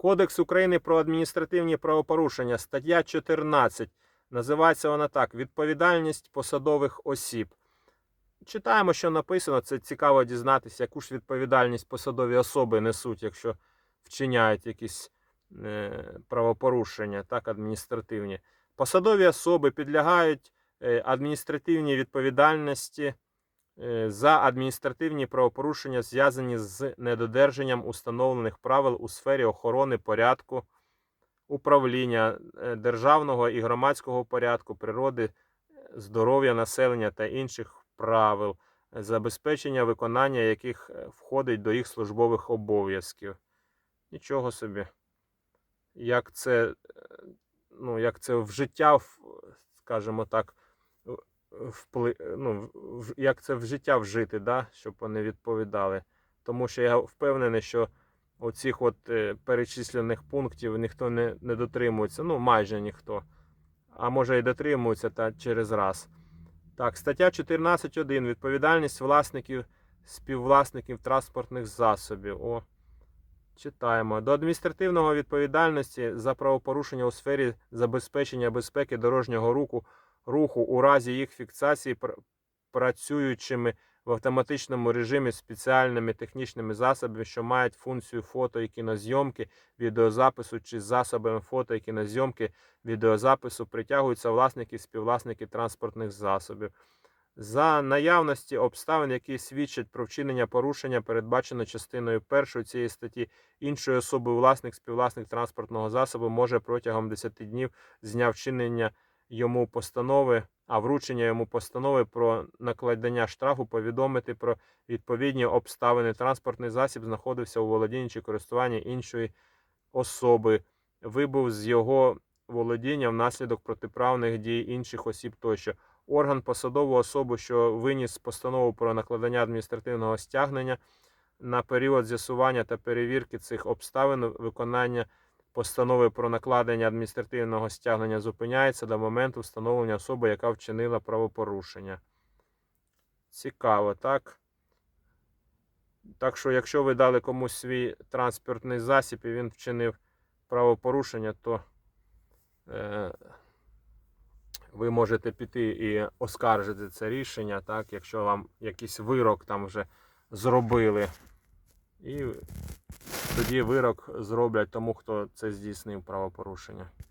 Кодекс України про адміністративні правопорушення, стаття 14. Називається вона так: відповідальність посадових осіб. Читаємо, що написано. Це цікаво дізнатися, яку ж відповідальність посадові особи несуть, якщо вчиняють якісь е, правопорушення, так, адміністративні. Посадові особи підлягають е, адміністративній відповідальності за адміністративні правопорушення, зв'язані з недодержанням установлених правил у сфері охорони порядку, управління е, державного і громадського порядку, природи, е, здоров'я населення та інших правил, е, забезпечення виконання яких е, входить до їх службових обов'язків. Нічого собі. Як це, е, ну, як це в життя, скажімо так, впли... ну, як це в життя вжити, да? щоб вони відповідали. Тому що я впевнений, що оцих от е, перечислених пунктів ніхто не, не дотримується, ну майже ніхто. А може і дотримується та через раз. Так, стаття 14.1. Відповідальність власників, співвласників транспортних засобів. О, читаємо. До адміністративного відповідальності за правопорушення у сфері забезпечення безпеки дорожнього руху, руху у разі їх фіксації пр- працюючими в автоматичному режимі спеціальними технічними засобами, що мають функцію фото і кінозйомки, відеозапису чи засобами фото і кінозйомки, відеозапису притягуються власники і співвласники транспортних засобів. За наявності обставин, які свідчать про вчинення порушення, передбачено частиною першої цієї статті, іншою особою власник, співвласник транспортного засобу може протягом 10 днів з дня вчинення йому постанови, а вручення йому постанови про накладення штрафу повідомити про відповідні обставини. Транспортний засіб знаходився у володінні чи користуванні іншої особи, вибув з його володіння внаслідок протиправних дій інших осіб тощо. Орган посадову особу, що виніс постанову про накладення адміністративного стягнення на період з'ясування та перевірки цих обставин виконання постанови про накладення адміністративного стягнення зупиняється до моменту встановлення особи, яка вчинила правопорушення. Цікаво, так? Так що, якщо ви дали комусь свій транспортний засіб і він вчинив правопорушення, то е, ви можете піти і оскаржити це рішення, так, якщо вам якийсь вирок там вже зробили. І тоді вирок зроблять тому, хто це здійснив правопорушення.